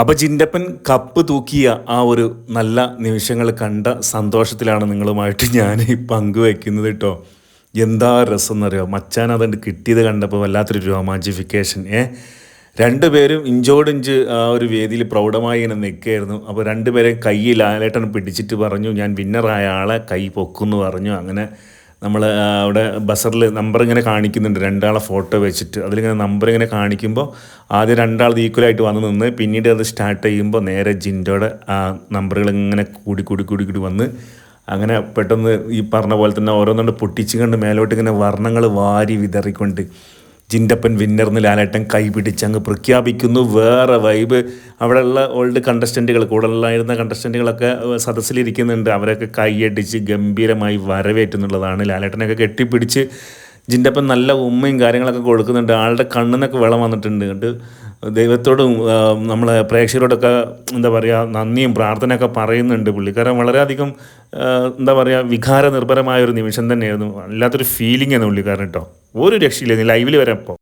അപ്പോൾ ചിന്തപ്പൻ കപ്പ് തൂക്കിയ ആ ഒരു നല്ല നിമിഷങ്ങൾ കണ്ട സന്തോഷത്തിലാണ് നിങ്ങളുമായിട്ട് ഞാൻ ഈ പങ്കുവെക്കുന്നത് കേട്ടോ എന്താ രസം എന്നറിയോ? മച്ചാൻ അതുകൊണ്ട് കിട്ടിയത് കണ്ടപ്പോൾ വല്ലാത്തൊരു രോമാഞ്ചിഫിക്കേഷൻ. ഏ? രണ്ടുപേരും ഇഞ്ചോട് ഇഞ്ച് ആ ഒരു വേദിയിൽ പ്രൗഢമായി ഇങ്ങനെ നിൽക്കുകയായിരുന്നു. അപ്പോൾ രണ്ടുപേരെയും കൈ ലാലേട്ടൻ പിടിച്ചിട്ട് പറഞ്ഞു ഞാൻ വിന്നറായ ആളെ കൈ പൊക്കുമെന്ന് പറഞ്ഞു. അങ്ങനെ നമ്മൾ അവിടെ ബസറിൽ നമ്പർ ഇങ്ങനെ കാണിക്കുന്നുണ്ട്. രണ്ടാളെ ഫോട്ടോ വെച്ചിട്ട്. അതിലിങ്ങനെ നമ്പർ ഇങ്ങനെ കാണിക്കുമ്പോൾ ആദ്യം രണ്ടാൾ ഈക്വലായിട്ട് വന്ന് നിന്ന് പിന്നീട് അത് സ്റ്റാർട്ട് ചെയ്യുമ്പോൾ നേരെ ജിൻഡോയുടെ ആ നമ്പറുകൾ ഇങ്ങനെ കൂടി കൂടി കൂടി കൂടി വന്ന് അങ്ങനെ പെട്ടെന്ന് ഈ പറഞ്ഞ പോലെ തന്നെ ഓരോന്നുകൊണ്ട് പൊട്ടിച്ച് കണ്ട് മേലോട്ട് ഇങ്ങനെ വർണങ്ങൾ വാരി വിതറിക്കൊണ്ട് ജിൻഡപ്പൻ വിന്നർന്ന് ലാലേട്ടൻ കൈപിടിച്ച് അങ്ങ് പ്രഖ്യാപിക്കുന്നു. വേറെ വൈബ് അവിടെയുള്ള ഓൾഡ് കണ്ടസ്റ്റന്റുകൾ കൂടുതലായിരുന്ന കണ്ടസ്റ്റന്റുകളൊക്കെ സദസ്സിലിരിക്കുന്നുണ്ട്. അവരൊക്കെ കൈയടിച്ച് ഗംഭീരമായി വരവേറ്റുന്നുള്ളതാണ്. ലാലേട്ടനൊക്കെ കെട്ടിപ്പിടിച്ച് ജിൻഡപ്പൻ നല്ല ഉമ്മയും കാര്യങ്ങളൊക്കെ കൊടുക്കുന്നുണ്ട്. ആളുടെ കണ്ണിനൊക്കെ വെള്ളം വന്നിട്ടുണ്ട്. എന്നിട്ട് ദൈവത്തോടും നമ്മളെ പ്രേക്ഷകരോടൊക്കെ എന്താ പറയുക നന്ദിയും പ്രാർത്ഥനയൊക്കെ പറയുന്നുണ്ട്. പുള്ളിക്കാരൻ വളരെയധികം എന്താ പറയുക വികാര നിർഭരമായ ഒരു നിമിഷം തന്നെയായിരുന്നു. വല്ലാത്തൊരു ഫീലിംഗ് ആണ് പുള്ളിക്കാരൻ കേട്ടോ. ഒരു രക്ഷയില്ല ലൈവിൽ വരെ ഇപ്പോൾ